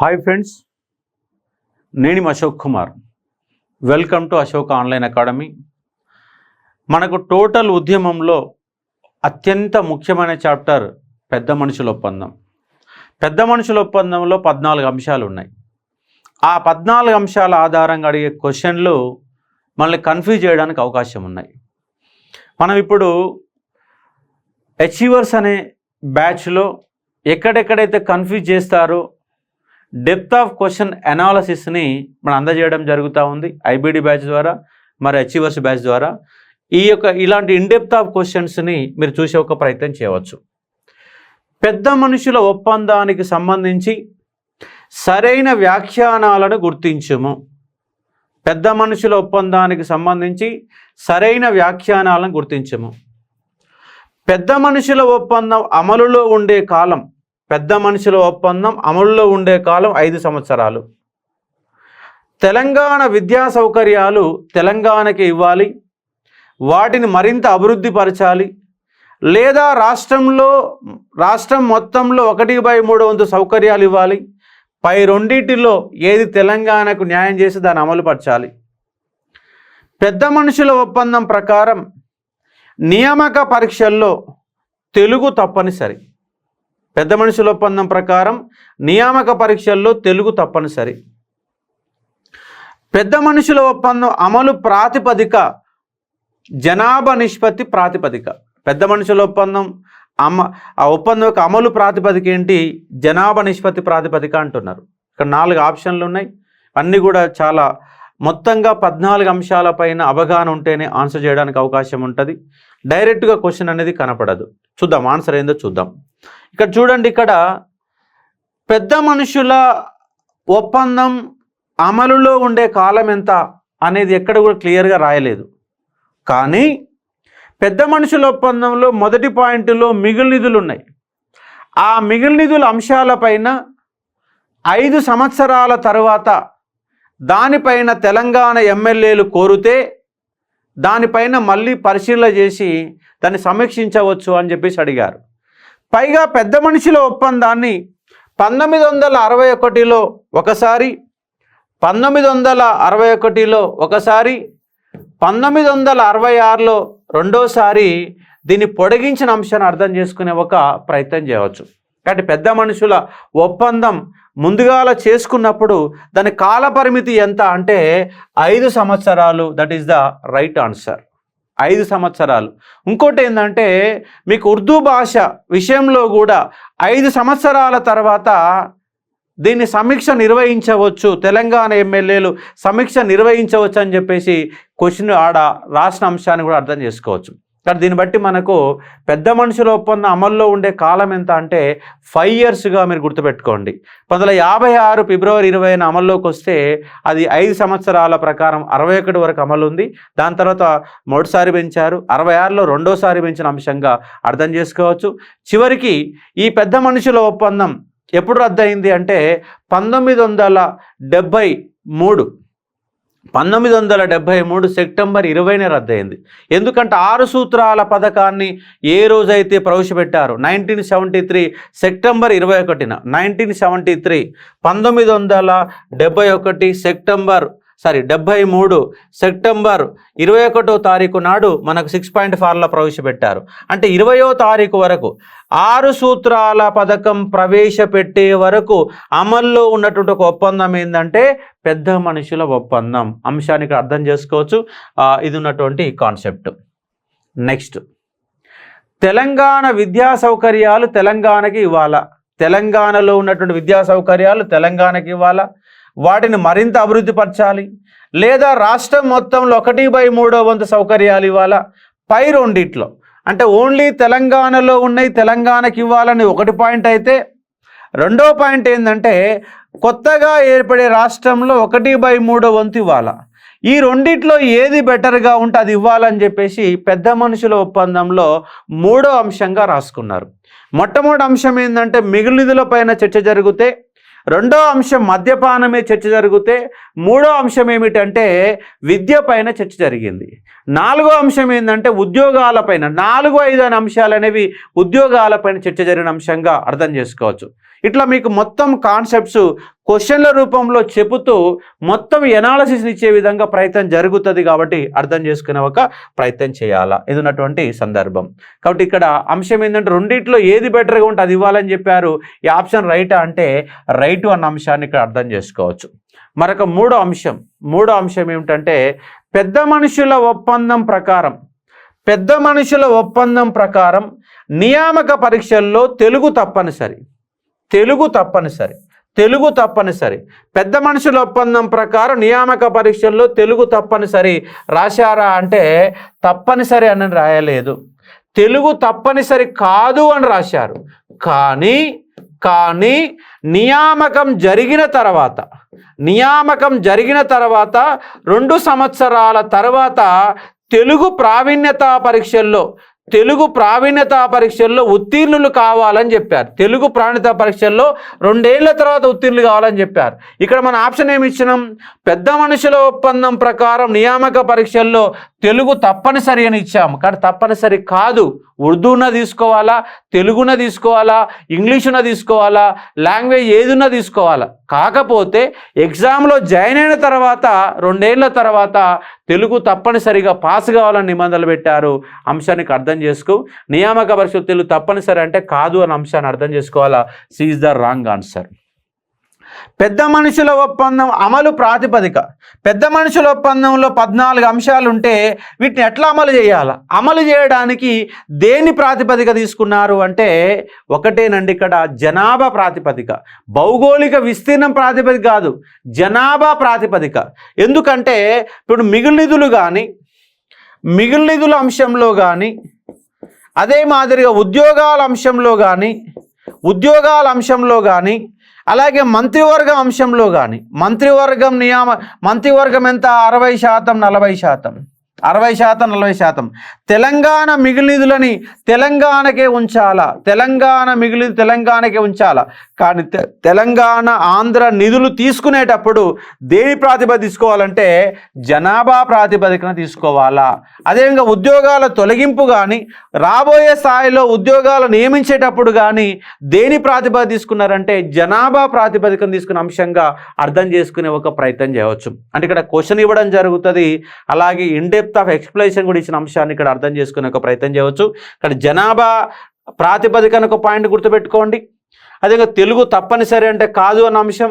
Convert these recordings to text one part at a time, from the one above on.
Hi friends నేను Ashok Kumar. Welcome to Ashok online academy. మనకు total ఉద్యమంలో అత్యంత ముఖ్యమైన చాప్టర్ పెద్ద మనుషుల ఒప్పందం. పెద్ద మనుషుల ఒప్పందంలో పద్నాలుగు అంశాలు ఉన్నాయి. ఆ పద్నాలుగు అంశాల ఆధారంగా అడిగే క్వశ్చన్లు మనల్ని కన్ఫ్యూజ్ చేయడానికి అవకాశం ఉన్నాయి. మనం ఇప్పుడు అచీవర్స్ అనే బ్యాచ్లో ఎక్కడెక్కడైతే కన్ఫ్యూజ్ చేస్తారో డెప్త్ ఆఫ్ క్వశ్చన్ అనాలసిస్ని మనం అందజేయడం జరుగుతూ ఉంది ఐబిడి బ్యాచ్ ద్వారా మరి అచీవర్స్ బ్యాచ్ ద్వారా. ఈ యొక్క ఇలాంటి ఇన్డెప్త్ ఆఫ్ క్వశ్చన్స్ని మీరు చూసే ఒక ప్రయత్నం చేయవచ్చు. పెద్ద మనుషుల ఒప్పందానికి సంబంధించి సరైన వ్యాఖ్యానాలను గుర్తించుము. పెద్ద మనుషుల ఒప్పందానికి సంబంధించి సరైన వ్యాఖ్యానాలను గుర్తించము. పెద్ద మనుషుల ఒప్పందం అమలులో ఉండే కాలం పెద్ద మనుషుల ఒప్పందం అమలులో ఉండే కాలం ఐదు సంవత్సరాలు. తెలంగాణ విద్యా సౌకర్యాలు తెలంగాణకి ఇవ్వాలి. వాటిని మరింత అభివృద్ధి పరచాలి. లేదా రాష్ట్రంలో రాష్ట్రం మొత్తంలో ఒకటి బై మూడు వంతు సౌకర్యాలు ఇవ్వాలి. పై రెండింటిలో ఏది తెలంగాణకు న్యాయం చేసి దాన్ని అమలు పరచాలి. పెద్ద మనుషుల ఒప్పందం ప్రకారం నియామక పరీక్షల్లో తెలుగు తప్పనిసరి. పెద్ద మనుషుల ఒప్పందం ప్రకారం నియామక పరీక్షల్లో తెలుగు తప్పనిసరి. పెద్ద మనుషుల ఒప్పందం అమలు ప్రాతిపదిక జనాభా నిష్పత్తి ప్రాతిపదిక. పెద్ద మనుషుల ఒప్పందం అమ ఆ ఒప్పందం యొక్క అమలు ప్రాతిపదిక ఏంటి? జనాభా నిష్పత్తి ప్రాతిపదిక అంటున్నారు. ఇక్కడ నాలుగు ఆప్షన్లు ఉన్నాయి. అన్నీ కూడా చాలా మొత్తంగా పద్నాలుగు అంశాలపైన అవగాహన ఉంటేనే ఆన్సర్ చేయడానికి అవకాశం ఉంటుంది. డైరెక్ట్గా క్వశ్చన్ అనేది కనపడదు. చూద్దాం ఆన్సర్ ఏందో చూద్దాం. ఇక్కడ చూడండి ఇక్కడ పెద్ద మనుషుల ఒప్పందం అమలులో ఉండే కాలం ఎంత అనేది ఎక్కడ కూడా క్లియర్గా రాయలేదు. కానీ పెద్ద మనుషుల ఒప్పందంలో మొదటి పాయింట్లో మిగులు నిధులు ఉన్నాయి. ఆ మిగులు నిధుల అంశాలపైన ఐదు సంవత్సరాల తర్వాత దానిపైన తెలంగాణ ఎమ్మెల్యేలు కోరితే దానిపైన మళ్ళీ పరిశీలన చేసి దాన్ని సమీక్షించవచ్చు అని చెప్పేసి అడిగారు. పైగా పెద్ద మనుషుల ఒప్పందాన్ని పంతొమ్మిది వందల అరవై ఒకటిలో ఒకసారి పంతొమ్మిది వందల అరవై ఒకటిలో ఒకసారి పంతొమ్మిది వందల అరవై ఆరులో రెండోసారి దీన్ని పొడిగించిన అంశాన్ని అర్థం చేసుకునే ఒక ప్రయత్నం చేయవచ్చు. కాబట్టి పెద్ద మనుషుల ఒప్పందం ముందుగాల చేసుకున్నప్పుడు దాని కాలపరిమితి ఎంత అంటే ఐదు సంవత్సరాలు that is the right answer ఐదు సంవత్సరాలు. ఇంకోటి ఏంటంటే మీకు ఉర్దూ భాష విషయంలో కూడా ఐదు సంవత్సరాల తర్వాత దీన్ని సమీక్ష నిర్వహించవచ్చు. తెలంగాణ ఎమ్మెల్యేలు సమీక్ష నిర్వహించవచ్చు అని చెప్పేసి క్వశ్చన్ ఆడ రాసిన అంశాన్ని కూడా అర్థం చేసుకోవచ్చు. కానీ దీన్ని బట్టి మనకు పెద్ద మనుషుల ఒప్పందం అమల్లో ఉండే కాలం ఎంత అంటే ఫైవ్ ఇయర్స్గా మీరు గుర్తుపెట్టుకోండి. పంతొమ్మిది యాభై ఆరు ఫిబ్రవరి ఇరవైన అమల్లోకి వస్తే అది ఐదు సంవత్సరాల ప్రకారం అరవై ఒకటి వరకు అమలు ఉంది. దాని తర్వాత మొదటిసారి పెంచారు. అరవై ఆరులో రెండోసారి పెంచిన అంశంగా అర్థం చేసుకోవచ్చు. చివరికి ఈ పెద్ద మనుషుల ఒప్పందం ఎప్పుడు రద్దయింది అంటే పంతొమ్మిది వందల డెబ్భై మూడు. పంతొమ్మిది వందల డెబ్భై మూడు సెప్టెంబర్ ఇరవైన రద్దయింది. ఎందుకంటే ఆరు సూత్రాల పథకాన్ని ఏ రోజైతే ప్రవేశపెట్టారో నైన్టీన్ సెవెంటీ త్రీ సెప్టెంబర్ ఇరవై ఒకటిన నైన్టీన్ సెవెంటీ త్రీ పంతొమ్మిది వందల డెబ్భై ఒకటి సెప్టెంబర్ సారీ డెబ్భై మూడు సెప్టెంబర్ ఇరవై ఒకటో తారీఖు నాడు మనకు సిక్స్ పాయింట్ ఫార్లో ప్రవేశపెట్టారు. అంటే ఇరవయో తారీఖు వరకు ఆరు సూత్రాల పథకం ప్రవేశపెట్టే వరకు అమల్లో ఉన్నటువంటి ఒక ఒప్పందం ఏంటంటే పెద్ద మనుషుల ఒప్పందం. అంశానికి అర్థం చేసుకోవచ్చు. ఇది ఉన్నటువంటి కాన్సెప్ట్ నెక్స్ట్ తెలంగాణ విద్యా సౌకర్యాలు తెలంగాణకి ఇవ్వాలా? తెలంగాణలో ఉన్నటువంటి విద్యా సౌకర్యాలు తెలంగాణకి ఇవ్వాలా? వాటిని మరింత అభివృద్ధి పరచాలి. లేదా రాష్ట్రం మొత్తంలో ఒకటి బై మూడో వంతు సౌకర్యాలు ఇవ్వాలా? పై రెండిట్లో. అంటే ఓన్లీ తెలంగాణలో ఉన్నాయి తెలంగాణకి ఇవ్వాలని ఒకటి పాయింట్ అయితే రెండో పాయింట్ ఏంటంటే కొత్తగా ఏర్పడే రాష్ట్రంలో ఒకటి బై మూడో వంతు ఇవ్వాలా? ఈ రెండిట్లో ఏది బెటర్గా ఉంటే అది ఇవ్వాలని చెప్పేసి పెద్ద మనుషుల ఒప్పందంలో మూడో అంశంగా రాసుకున్నారు. మొట్టమొదటి అంశం ఏంటంటే మిగులు నిధుల పైన చర్చ జరిగితే రెండో అంశం మద్యపానమే చర్చ జరిగితే మూడో అంశం ఏమిటంటే విద్య పైన చర్చ జరిగింది. నాలుగో అంశం ఏంటంటే ఉద్యోగాలపైన నాలుగు ఐదు అనే అంశాలు అనేవి ఉద్యోగాలపైన చర్చ జరిగిన అంశంగా అర్థం చేసుకోవచ్చు. ఇట్లా మీకు మొత్తం కాన్సెప్ట్స్ క్వశ్చన్ల రూపంలో చెబుతూ మొత్తం ఎనాలసిస్ ఇచ్చే విధంగా ప్రయత్నం జరుగుతుంది కాబట్టి అర్థం చేసుకునే ఒక ప్రయత్నం చేయాలా? ఇది ఉన్నటువంటి సందర్భం. కాబట్టి ఇక్కడ అంశం ఏంటంటే రెండిట్లో ఏది బెటర్గా ఉంటే అది ఇవ్వాలని చెప్పారు. ఈ ఆప్షన్ రైట్ అంటే రైట్ అన్న అంశాన్ని ఇక్కడ అర్థం చేసుకోవచ్చు. మరొక మూడో అంశం. మూడో అంశం ఏమిటంటే పెద్ద మనుషుల ఒప్పందం ప్రకారం పెద్ద మనుషుల ఒప్పందం ప్రకారం నియామక పరీక్షల్లో తెలుగు తప్పనిసరి. తెలుగు తప్పనిసరి. తెలుగు తప్పనిసరి. పెద్ద మనుషుల ఒప్పందం ప్రకారం నియామక పరీక్షల్లో తెలుగు తప్పనిసరి రాశారా అంటే తప్పనిసరి అని రాయలేదు. తెలుగు తప్పనిసరి కాదు అని రాశారు. కానీ కానీ నియామకం జరిగిన తర్వాత నియామకం జరిగిన తర్వాత రెండు సంవత్సరాల తర్వాత తెలుగు ప్రావీణ్యత పరీక్షల్లో తెలుగు ప్రావీణ్యత పరీక్షల్లో ఉత్తీర్ణులు కావాలని చెప్పారు. తెలుగు ప్రావీణ్యత పరీక్షల్లో రెండేళ్ళ తర్వాత ఉత్తీర్ణులు కావాలని చెప్పారు. ఇక్కడ మన ఆప్షన్ ఏమి ఇచ్చినాం? పెద్ద మనుషుల ఒప్పందం ప్రకారం నియామక పరీక్షల్లో తెలుగు తప్పనిసరి అని ఇచ్చాము. కానీ తప్పనిసరి కాదు. ఉర్దూన తీసుకోవాలా? తెలుగున తీసుకోవాలా? ఇంగ్లీషున తీసుకోవాలా? లాంగ్వేజ్ ఏదున్నా తీసుకోవాలా? కాకపోతే ఎగ్జామ్లో జాయిన్ అయిన తర్వాత రెండేళ్ళ తర్వాత తెలుగు తప్పనిసరిగా పాస్ కావాలని నిబంధనలు పెట్టారు. అంశానికి అర్థం చేసుకో. నియామక పరిషత్ తెలుగు తప్పనిసరి అంటే కాదు అనే అంశాన్ని అర్థం చేసుకోవాలా? సీజ్ ద రాంగ్ ఆన్సర్ పెద్ద మనుషుల ఒప్పందం అమలు ప్రాతిపదిక. పెద్ద మనుషుల ఒప్పందంలో పద్నాలుగు అంశాలు ఉంటే వీటిని ఎట్లా అమలు చేయాలి? అమలు చేయడానికి దేని ప్రాతిపదిక తీసుకున్నారు అంటే ఒకటేనండి ఇక్కడ జనాభా ప్రాతిపదిక. భౌగోళిక విస్తీర్ణం ప్రాతిపదిక కాదు జనాభా ప్రాతిపదిక. ఎందుకంటే ఇప్పుడు మిగులు కానీ మిగులు అంశంలో కానీ అదే మాదిరిగా ఉద్యోగాల అంశంలో కానీ ఉద్యోగాల అంశంలో కానీ అలాగే మంత్రివర్గం అంశంలో కానీ మంత్రివర్గం నియామ మంత్రివర్గం ఎంత? అరవై శాతం నలభై శాతం. అరవై శాతం నలభై శాతం. తెలంగాణ మిగిలిదులని తెలంగాణకే ఉంచాలా? తెలంగాణ మిగిలి తెలంగాణకే ఉంచాలా? కానీ తె- తెలంగాణ ఆంధ్ర నిధులు తీసుకునేటప్పుడు దేని ప్రాతిపదిక తీసుకోవాలంటే జనాభా ప్రాతిపదికన తీసుకోవాలా? అదేవిధంగా ఉద్యోగాల తొలగింపు కానీ రాబోయే స్థాయిలో ఉద్యోగాలు నియమించేటప్పుడు కానీ దేని ప్రాతిపద తీసుకున్నారంటే జనాభా ప్రాతిపదికన తీసుకున్న అంశంగా అర్థం చేసుకునే ఒక ప్రయత్నం చేయవచ్చు. అంటే ఇక్కడ క్వశ్చన్ ఇవ్వడం జరుగుతుంది. అలాగే ఇండెప్ డెప్త్ ఆఫ్ ఎక్స్ప్లెనేషన్ కూడా ఇచ్చిన అంశాన్ని ఇక్కడ అర్థం చేసుకునే ఒక ప్రయత్నం చేయవచ్చు. ఇక్కడ జనాభా ప్రాతిపదికన ఒక పాయింట్ గుర్తుపెట్టుకోండి. అదేవిధంగా తెలుగు తప్పనిసరి అంటే కాదు అన్న అంశం.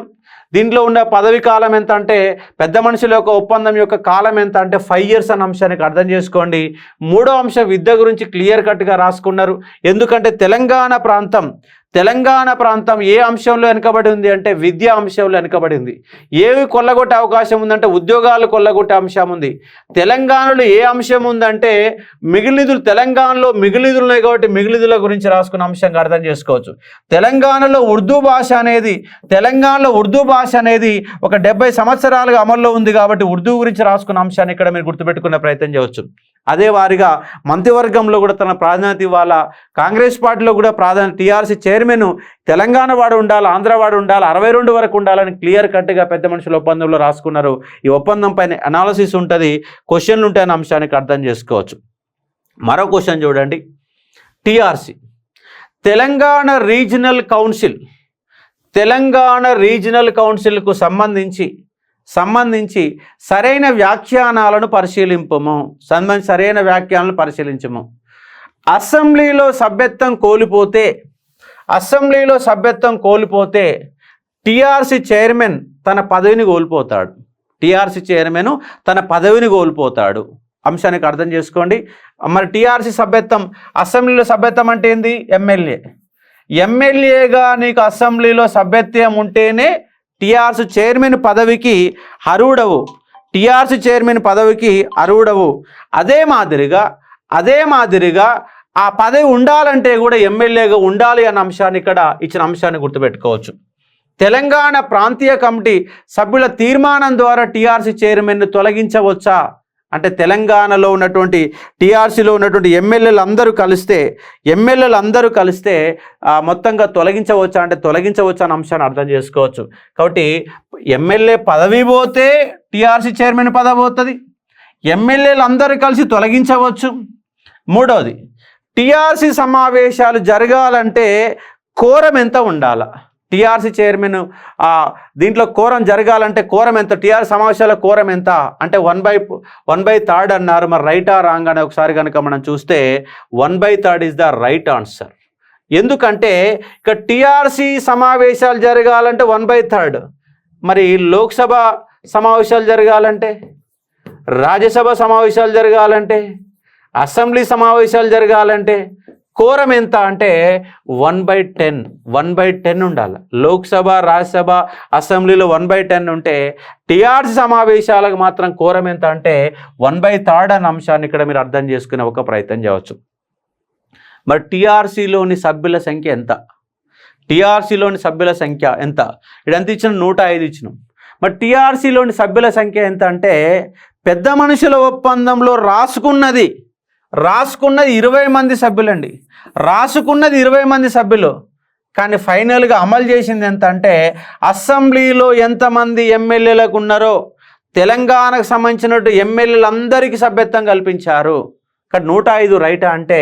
దీంట్లో ఉండే పదవి కాలం ఎంత అంటే పెద్ద మనుషుల యొక్క ఒప్పందం యొక్క కాలం ఎంత అంటే ఫైవ్ ఇయర్స్ అన్న అంశానికి అర్థం చేసుకోండి. మూడో అంశం విద్య గురించి క్లియర్ కట్గా రాసుకున్నారు. ఎందుకంటే తెలంగాణ ప్రాంతం తెలంగాణ ప్రాంతం ఏ అంశంలో వెనుకబడి ఉంది అంటే విద్యా అంశంలో వెనుకబడి ఉంది. ఏవి కొల్లగొట్టే అవకాశం ఉందంటే ఉద్యోగాలు కొల్లగొట్టే అంశం ఉంది. తెలంగాణలో ఏ అంశం ఉందంటే మిగిలిదులు తెలంగాణలో మిగిలిదులు ఉన్నాయి కాబట్టి మిగిలిదుల గురించి రాసుకున్న అంశంగా అర్థం చేసుకోవచ్చు. తెలంగాణలో ఉర్దూ భాష అనేది తెలంగాణలో ఉర్దూ భాష అనేది ఒక డెబ్బై సంవత్సరాలుగా అమల్లో ఉంది కాబట్టి ఉర్దూ గురించి రాసుకున్న అంశాన్ని ఇక్కడ మీరు గుర్తుపెట్టుకునే ప్రయత్నం చేయవచ్చు. అదే వారిగా మంత్రివర్గంలో కూడా తన ప్రాధాన్యత ఇవ్వాలా? కాంగ్రెస్ పార్టీలో కూడా ప్రాధాన్యత టీఆర్సీ చైర్మన్ తెలంగాణ వాడు ఉండాలి ఆంధ్ర వాడు ఉండాలి అరవై రెండు వరకు ఉండాలని క్లియర్ కట్గా పెద్ద మనుషుల ఒప్పందంలో రాసుకున్నారు. ఈ ఒప్పందం పైన అనాలసిస్ ఉంటుంది క్వశ్చన్లు ఉంటాయన్న అంశానికి అర్థం చేసుకోవచ్చు. మరో క్వశ్చన్ చూడండి. TRC. Telangana regional council Telangana regional కౌన్సిల్కు సంబంధించి సంబంధించి సరైన వ్యాఖ్యానాలను పరిశీలింపము. సంబంధించి సరైన వ్యాఖ్యానాలను పరిశీలించము. అసెంబ్లీలో సభ్యత్వం కోల్పోతే అసెంబ్లీలో సభ్యత్వం కోల్పోతే టీఆర్సీ చైర్మన్ తన పదవిని కోల్పోతాడు. టీఆర్సీ చైర్మన్ తన పదవిని కోల్పోతాడు. అంశానికి అర్థం చేసుకోండి. మరి టీఆర్సీ సభ్యత్వం అసెంబ్లీలో సభ్యత్వం అంటే ఏంది? ఎమ్మెల్యే. ఎమ్మెల్యేగా నీకు అసెంబ్లీలో సభ్యత్వం ఉంటేనే టీఆర్సీ చైర్మన్ పదవికి అరువుడవు టీఆర్సీ చైర్మన్ పదవికి అరువుడవు అదే మాదిరిగా అదే మాదిరిగా ఆ పదవి ఉండాలంటే కూడా ఎమ్మెల్యేగా ఉండాలి అన్న అంశాన్ని ఇక్కడ ఇచ్చిన అంశాన్ని గుర్తుపెట్టుకోవచ్చు. తెలంగాణ ప్రాంతీయ కమిటీ సభ్యుల తీర్మానం ద్వారా టీఆర్సీ చైర్మన్ను తొలగించవచ్చా? అంటే తెలంగాణలో ఉన్నటువంటి టీఆర్సీలో ఉన్నటువంటి ఎమ్మెల్యేలు అందరూ కలిస్తే ఎమ్మెల్యేలు అందరూ కలిస్తే మొత్తంగా తొలగించవచ్చా అంటే తొలగించవచ్చు అనే అంశాన్ని అర్థం చేసుకోవచ్చు. కాబట్టి ఎమ్మెల్యే పదవి పోతే టీఆర్సీ చైర్మన్ పదవి పోతుంది. ఎమ్మెల్యేలు అందరూ కలిసి తొలగించవచ్చు. మూడవది టీఆర్సీ సమావేశాలు జరగాలంటే కోరం ఎంత ఉండాల? టీఆర్సీ చైర్మన్ దీంట్లో కోరం జరగాలంటే కోరం ఎంత? టీఆర్ సమావేశాల కోరం ఎంత? అంటే one by one by third అన్నారు. మరి రైటా రాంగ్ అని ఒకసారి కనుక మనం చూస్తే one by third is the right answer. ఎందుకంటే ఇక టీఆర్సీ సమావేశాలు జరగాలంటే వన్ బై థర్డ్. మరి లోక్సభ సమావేశాలు జరగాలంటే రాజ్యసభ సమావేశాలు జరగాలంటే అసెంబ్లీ సమావేశాలు జరగాలంటే కోరం ఎంత అంటే one by ten one by ten ఉండాలి. లోక్సభ రాజ్యసభ అసెంబ్లీలో వన్ బై టెన్ ఉంటే టీఆర్సీ సమావేశాలకు మాత్రం కోరం ఎంత అంటే వన్ బై థర్డ్ అనే అంశాన్ని ఇక్కడ మీరు అర్థం చేసుకునే ఒక ప్రయత్నం చేయవచ్చు. మరి టీఆర్సీలోని సభ్యుల సంఖ్య ఎంత? టీఆర్సీలోని సభ్యుల సంఖ్య ఎంత? ఇదంతా ఇచ్చిన? నూట ఐదు ఇచ్చినాం. మరి టీఆర్సీలోని సభ్యుల సంఖ్య ఎంత అంటే పెద్ద మనుషుల ఒప్పందంలో రాసుకున్నది రాసుకున్నది ఇరవై మంది సభ్యులండి. రాసుకున్నది ఇరవై మంది సభ్యులు. కానీ ఫైనల్గా అమలు చేసింది ఎంత అంటే అసెంబ్లీలో ఎంతమంది ఎమ్మెల్యేలకు ఉన్నారో తెలంగాణకు సంబంధించినట్టు ఎమ్మెల్యేలందరికీ సభ్యత్వం కల్పించారు. ఇక్కడ నూట ఐదు రైట్ అంటే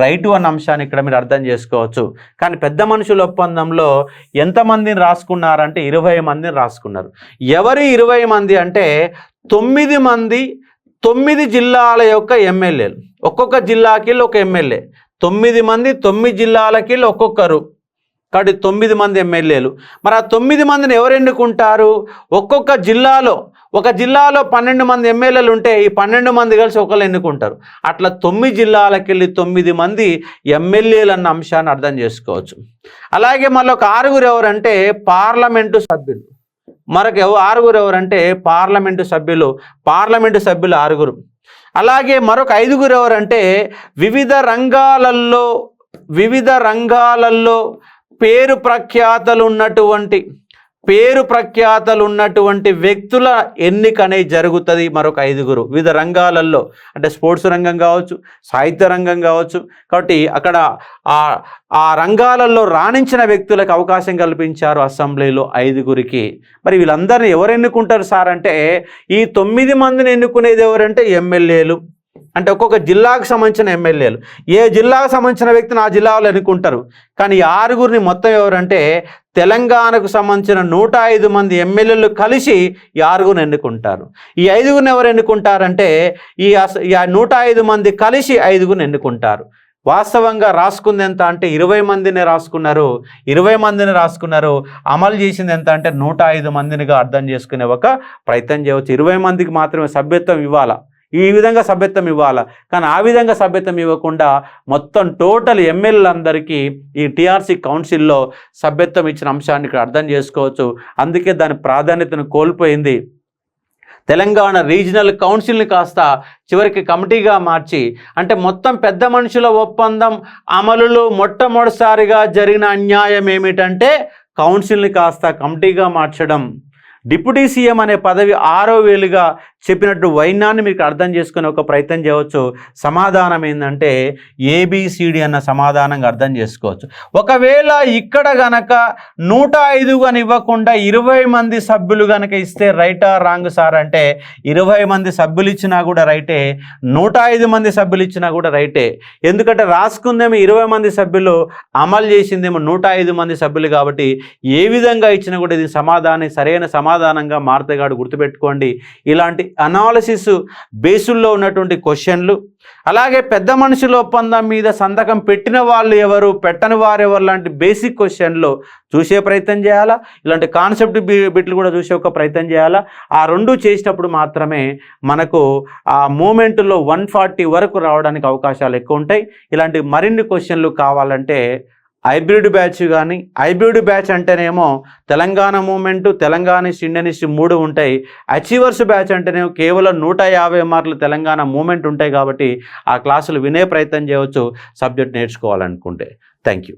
రైటు అన్న అంశాన్ని ఇక్కడ మీరు అర్థం చేసుకోవచ్చు. కానీ పెద్ద మనుషుల ఒప్పందంలో ఎంతమందిని రాసుకున్నారంటే ఇరవై మందిని రాసుకున్నారు. ఎవరి ఇరవై మంది అంటే తొమ్మిది మంది తొమ్మిది జిల్లాల యొక్క ఎమ్మెల్యేలు. ఒక్కొక్క జిల్లాకి ఒక ఎమ్మెల్యే. తొమ్మిది మంది తొమ్మిది జిల్లాలకి ఒక్కొక్కరు. కాబట్టి తొమ్మిది మంది ఎమ్మెల్యేలు. మరి ఆ తొమ్మిది మందిని ఎవరు ఎన్నుకుంటారు? ఒక్కొక్క జిల్లాలో ఒక జిల్లాలో పన్నెండు మంది ఎమ్మెల్యేలు ఉంటే ఈ పన్నెండు మంది కలిసి ఒకళ్ళు ఎన్నుకుంటారు. అట్లా తొమ్మిది జిల్లాలకు వెళ్ళి తొమ్మిది మంది ఎమ్మెల్యేలు అన్న అంశాన్ని అర్థం చేసుకోవచ్చు. అలాగే మళ్ళీ ఒక ఆరుగురు ఎవరంటే పార్లమెంటు సభ్యులు. మరొక ఆరుగురు ఎవరంటే పార్లమెంటు సభ్యులు. పార్లమెంటు సభ్యులు ఆరుగురు. అలాగే మరొక ఐదుగురు ఎవరంటే వివిధ రంగాలలో వివిధ రంగాలలో పేరు ప్రఖ్యాతలు ఉన్నటువంటి పేరు ప్రఖ్యాతలు ఉన్నటువంటి వ్యక్తుల ఎన్నిక అనేది జరుగుతుంది మరొక ఐదుగురు. వివిధ రంగాలలో అంటే స్పోర్ట్స్ రంగం కావచ్చు సాహిత్య రంగం కావచ్చు. కాబట్టి అక్కడ ఆ ఆ రంగాలలో రాణించిన వ్యక్తులకు అవకాశం కల్పించారు అసెంబ్లీలో ఐదుగురికి. మరి వీళ్ళందరినీ ఎవరు ఎన్నుకుంటారు సార్ అంటే ఈ తొమ్మిది మందిని ఎన్నుకునేది ఎవరంటే ఎమ్మెల్యేలు. అంటే ఒక్కొక్క జిల్లాకు సంబంధించిన ఎమ్మెల్యేలు. ఏ జిల్లాకు సంబంధించిన వ్యక్తిని ఆ జిల్లాలో ఎన్నుకుంటారు? కానీ ఆరుగురిని మొత్తం ఎవరంటే తెలంగాణకు సంబంధించిన నూట ఐదు మంది ఎమ్మెల్యేలు కలిసి ఈ ఆరుగురిని ఎన్నుకుంటారు. ఈ ఐదుగురిని ఎవరు ఎన్నుకుంటారంటే ఈ ఈ నూట ఐదు మంది కలిసి ఐదుగురిని ఎన్నుకుంటారు. వాస్తవంగా రాసుకుంది ఎంత అంటే ఇరవై మందిని రాసుకున్నారు. ఇరవై మందిని రాసుకున్నారు. అమలు చేసింది ఎంత అంటే నూట ఐదు మందినిగా అర్థం చేసుకునే ఒక ప్రయత్నం చేయవచ్చు. ఇరవై మందికి మాత్రమే సభ్యత్వం ఇవ్వాలా? ఈ విధంగా సభ్యత్వం ఇవ్వాలా? కానీ ఆ విధంగా సభ్యత్వం ఇవ్వకుండా మొత్తం టోటల్ ఎమ్మెల్యేలందరికీ ఈ టీఆర్సీ కౌన్సిల్లో సభ్యత్వం ఇచ్చిన అంశాన్ని ఇక్కడ అర్థం చేసుకోవచ్చు. అందుకే దాని ప్రాధాన్యతను కోల్పోయింది. తెలంగాణ రీజనల్ కౌన్సిల్ని కాస్త చివరికి కమిటీగా మార్చి అంటే మొత్తం పెద్ద మనుషుల ఒప్పందం అమలులో మొట్టమొదటిసారిగా జరిగిన అన్యాయం ఏమిటంటే కౌన్సిల్ని కాస్త కమిటీగా మార్చడం. డిప్యూటీ సీఎం అనే పదవి ఆరో వేలుగా చెప్పినట్టు వైనాన్ని మీకు అర్థం చేసుకునే ఒక ప్రయత్నం చేయవచ్చు. సమాధానం ఏంటంటే ఏబిసిడి అన్న సమాధానంగా అర్థం చేసుకోవచ్చు. ఒకవేళ ఇక్కడ గనక నూట ఐదు ఇవ్వకుండా ఇరవై మంది సభ్యులు గనక ఇస్తే రైటా రాంగ్ సార్ అంటే ఇరవై మంది సభ్యులు ఇచ్చినా కూడా రైటే నూట ఐదు మంది సభ్యులు ఇచ్చినా కూడా రైటే. ఎందుకంటే రాసుకుందేమో ఇరవై మంది సభ్యులు అమలు చేసిందేమో నూట ఐదు మంది సభ్యులు కాబట్టి ఏ విధంగా ఇచ్చినా కూడా ఇది సమాధానం సరైన సమాధానం సమాధానంగా మారుతగాడు గుర్తుపెట్టుకోండి. ఇలాంటి అనాలసిస్ బేసుల్లో ఉన్నటువంటి క్వశ్చన్లు అలాగే పెద్ద మనుషుల ఒప్పందం మీద సంతకం పెట్టిన వాళ్ళు ఎవరు పెట్టని వారు ఎవరు లాంటి బేసిక్ క్వశ్చన్లు చూసే ప్రయత్నం చేయాలా? ఇలాంటి కాన్సెప్ట్ బిట్లు కూడా చూసే ఒక ప్రయత్నం చేయాలా? ఆ రెండు చేసినప్పుడు మాత్రమే మనకు ఆ మూమెంట్లో వన్ ఫార్టీ వరకు రావడానికి అవకాశాలు ఎక్కువ ఉంటాయి. ఇలాంటి మరిన్ని క్వశ్చన్లు కావాలంటే హైబ్రిడ్ బ్యాచ్ కానీ హైబ్రిడ్ బ్యాచ్ అంటేనేమో తెలంగాణ మూమెంట్ తెలంగాణ ఇండియనిస్ట్ మూడు ఉంటాయి. అచీవర్స్ బ్యాచ్ అంటేనేమో కేవలం నూట యాభై మార్కులు తెలంగాణ మూమెంట్ ఉంటాయి కాబట్టి ఆ క్లాసులు వినే ప్రయత్నం చేయవచ్చు. సబ్జెక్ట్ నేర్చుకోవాలనుకుంటే. Thank you